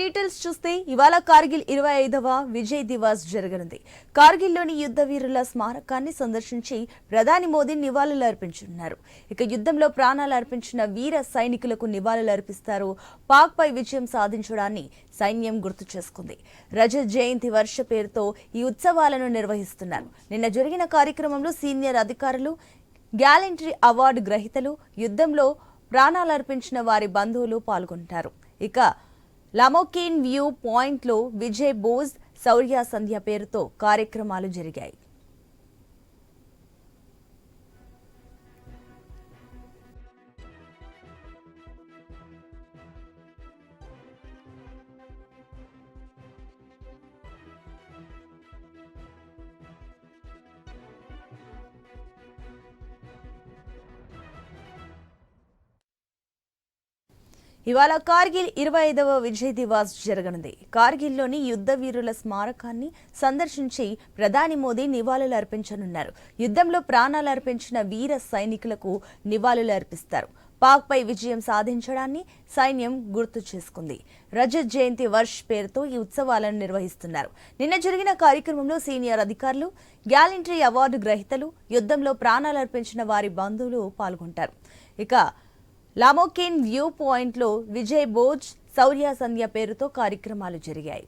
Details చూస్తే ఇవాళ కార్గిల్ ఇరవై ఐదవ విజయ్ దివాస్ జరగనుంది. కార్గిల్లోని యుద్ధ వీరుల స్మారకాన్ని సందర్శించి ప్రధాని మోదీ నివాళులు అర్పించనున్నారు. ఇక యుద్ధంలో ప్రాణాలు అర్పించిన వీర సైనికులకు నివాళులు అర్పిస్తారు. పాక్పై విజయం సాధించడాన్ని సైన్యం గుర్తు చేసుకుంది. రజత్ జయంతి వర్ష పేరుతో ఈ ఉత్సవాలను నిర్వహిస్తున్నారు. నిన్న జరిగిన కార్యక్రమంలో సీనియర్ అధికారులు గ్యాలంటరీ అవార్డు గ్రహీతలు యుద్ధంలో ప్రాణాలర్పించిన వారి బంధువులు పాల్గొంటారు. ఇక లమోకిన్ వ్యూ పాయింట్లో విజయ్ బోస్ శౌర్య సంధ్య పేరుతో కార్యక్రమాలు జరిగాయి. ఇవాళ కార్గిల్ ఇరవై ఐదవ విజయ్ దివాస్ జరగనుంది. కార్గిల్లోని యుద్ధ వీరుల స్మారకాన్ని సందర్శించి ప్రధాని మోదీ నివాళులు అర్పించనున్నారు. యుద్ధంలో ప్రాణాలు అర్పించిన వీర సైనికులకు నివాళులు అర్పిస్తారు. పాక్పై విజయం సాధించడాన్ని సైన్యం గుర్తు చేసుకుంది. రజత్ జయంతి వర్ష్ పేరుతో ఈ ఉత్సవాలను నిర్వహిస్తున్నారు. నిన్న జరిగిన కార్యక్రమంలో సీనియర్ అధికారులు గ్యాలంటరీ అవార్డు గ్రహీతలు యుద్ధంలో ప్రాణాలు అర్పించిన వారి బంధువులు పాల్గొంటారు. ఇక లామోకిన్ వ్యూ పాయింట్లో విజయ్ బోజ్ శౌర్య సంధ్య పేరుతో కార్యక్రమాలు జరిగాయి.